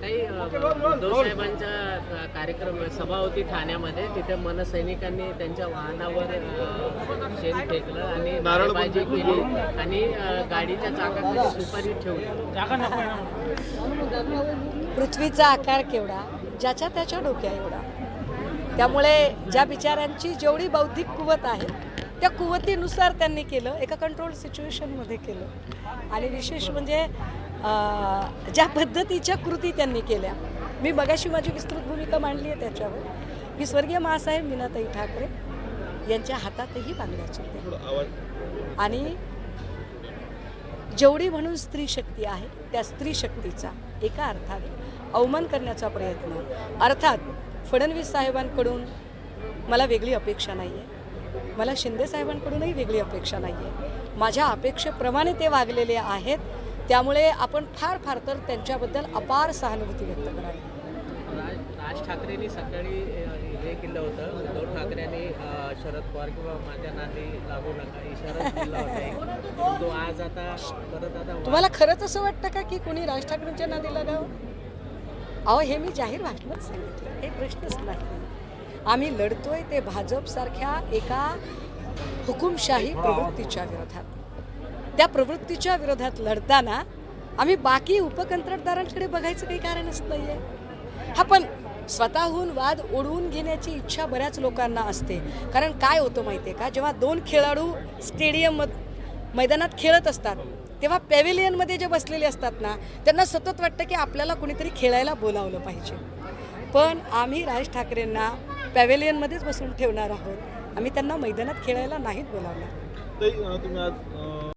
काही अ, उद्धव साहेबांचा अ, कार्यक्रम सभा होती ठाण्यामध्ये तिथे मनसैनिकांनी त्यांच्या वाहनावर शेण फेकलं आणि नारेबाजी केली आणि गाडीच्या चाकाखाली सुपारी ठेवली. पृथ्वीचा आकार केवढा ज्याच्या त्याच्या डोक्या एवढा. त्यामुळे ज्या बिचाऱ्यांची जेवढी बौद्धिक कुवत आहे त्या कुवतीनुसार त्यांनी केलं एका कंट्रोल सिच्युएशनमध्ये केलं. आणि विशेष म्हणजे ज्या पद्धतीच्या कृती त्यांनी केल्या. मी मगाशी माझी विस्तृत भूमिका मांडली आहे त्याच्यावर. की स्वर्गीय महासाहेब मीनाताई ठाकरे यांच्या हातातही बांगड्याच होते आणि जेवढी म्हणून स्त्री शक्ती आहे त्या स्त्री शक्तीचा एका अर्थाने अवमान करण्याचा प्रयत्न. अर्थात फडणवीस साहेबांकडून मला वेगळी अपेक्षा नाही आहे मला शिंदे साहेबांकडूनही वेगळी अपेक्षा नाही आहे. माझ्या अपेक्षेप्रमाणे ते वागलेले आहेत. त्यामुळे आपण फार फार तर त्यांच्याबद्दल अपार सहानुभूती व्यक्त करावी. राज ठाकरेंनी सकाळी हे केलं होतं. उद्धव ठाकरेंनी शरद पवार किंवा माझ्या नादी लागू नका. इशारा दिला होता. तो आज आता परत आता तुम्हाला खरंच असं वाटतं का की कोणी राज ठाकरेंच्या नादी लागावं? अहो हे मी जाहीर भाषणात सांगितलं. हे प्रश्नच नाही. आम्ही लढतोय ते भाजपसारख्या एका हुकुमशाही प्रवृत्तीच्या विरोधात. त्या प्रवृत्तीच्या विरोधात लढताना आम्ही बाकी उपकंत्राटदारांकडे बघायचं काही कारणच नाही आहे हा पण स्वतःहून वाद ओढवून घेण्याची इच्छा बऱ्याच लोकांना असते. कारण काय होतं माहिती आहे का? जेव्हा दोन खेळाडू स्टेडियम मैदानात खेळत असतात तेव्हा पॅव्हिलियनमध्ये जे बसलेले असतात ना त्यांना सतत वाटतं की आपल्याला कुणीतरी खेळायला बोलावलं पाहिजे. पण आम्ही राज ठाकरेंना पॅवेलियनमध्येच बसून ठेवणार आहोत. आम्ही त्यांना मैदानात खेळायला नाहीत बोलावणार तुम्ही आज